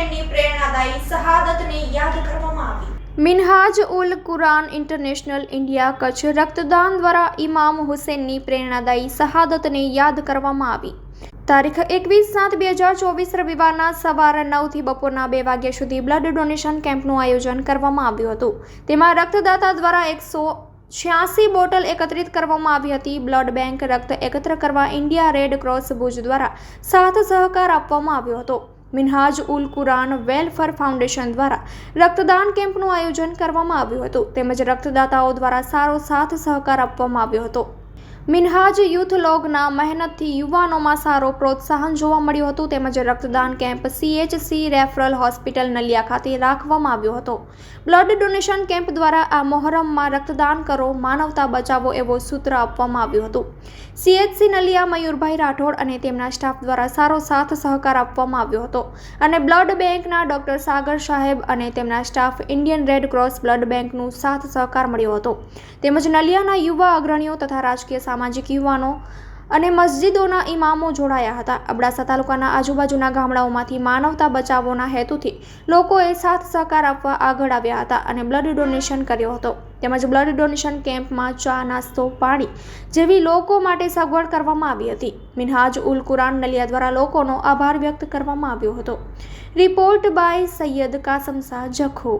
ન્યૂઝીલેન્ડની પ્રેરણાદાયી શહાદતને યાદ કરવામાં આવી. મિનહાજ ઉલ કુરાન ઇન્ટરનેશનલ ઇન્ડિયા કચ્છ રક્તદાન દ્વારા ઇમામ હુસેનની પ્રેરણાદાયી શહાદતને યાદ કરવામાં આવી. તારીખ એકવીસ સાત બે હજાર ચોવીસ રવિવારના સવારે નવથી બપોરના બે વાગ્યા સુધી બ્લડ ડોનેશન કેમ્પનું આયોજન કરવામાં આવ્યું હતું. તેમાં રક્તદાતા દ્વારા એકસો છ્યાસી બોટલ એકત્રિત કરવામાં આવી હતી. બ્લડ બેંક રક્ત એકત્ર કરવા ઇન્ડિયા રેડ ક્રોસ ભુજ દ્વારા સાથ સહકાર આપવામાં આવ્યો હતો. મિનહાજ ઉલ કુરાન વેલફેર ફાઉન્ડેશન દ્વારા રક્તદાન કેમ્પનું આયોજન કરવામાં આવ્યું હતું. તેમજ રક્તદાતાઓ દ્વારા સારો સાથ સહકાર આપવામાં આવ્યો હતો. મિનહાજ યુથ લોગના મહેનતથી યુવાનોમાં સારો પ્રોત્સાહન જોવા મળ્યું હતું. તેમજ રક્તદાન camp CHC referral hospital Naliya ખાતે રાખવામાં આવ્યો હતો. બ્લડ ડોનેશન કેમ્પ દ્વારા આ મોહરમમાં રક્તદાન કરો, માનવતા બચાવો એવો સૂત્ર આપવામાં આવ્યું હતું. સીએચસી નલિયા મયુરભાઈ રાઠોડ અને તેમના સ્ટાફ દ્વારા સારો સાથ સહકાર આપવામાં આવ્યો હતો. અને બ્લડ બેંકના ડોક્ટર સાગર સાહેબ અને તેમના staff Indian Red Cross blood બેંકનું સાથ સહકાર મળ્યો હતો. તેમજ નલિયાના યુવા અગ્રણીઓ તથા રાજકીય સામાજિક યુવાનો અને મસ્જિદોના ઇમામો જોડાયા હતા. અબડાસા તાલુકાના આજુબાજુના ગામડાઓમાંથી માનવતા બચાવોના હેતુથી લોકોએ સાથ સહકાર આપવા આગળ આવ્યા હતા અને બ્લડ ડોનેશન કર્યો હતો. તેમજ બ્લડ ડોનેશન કેમ્પમાં ચા, નાસ્તો, પાણી જેવી લોકો માટે સગવડ કરવામાં આવી હતી. મિનહાજ ઉલ કુરાન નલિયા દ્વારા લોકોનો આભાર વ્યક્ત કરવામાં આવ્યો હતો. Report by Sayyed Kasam Shah Jakhau.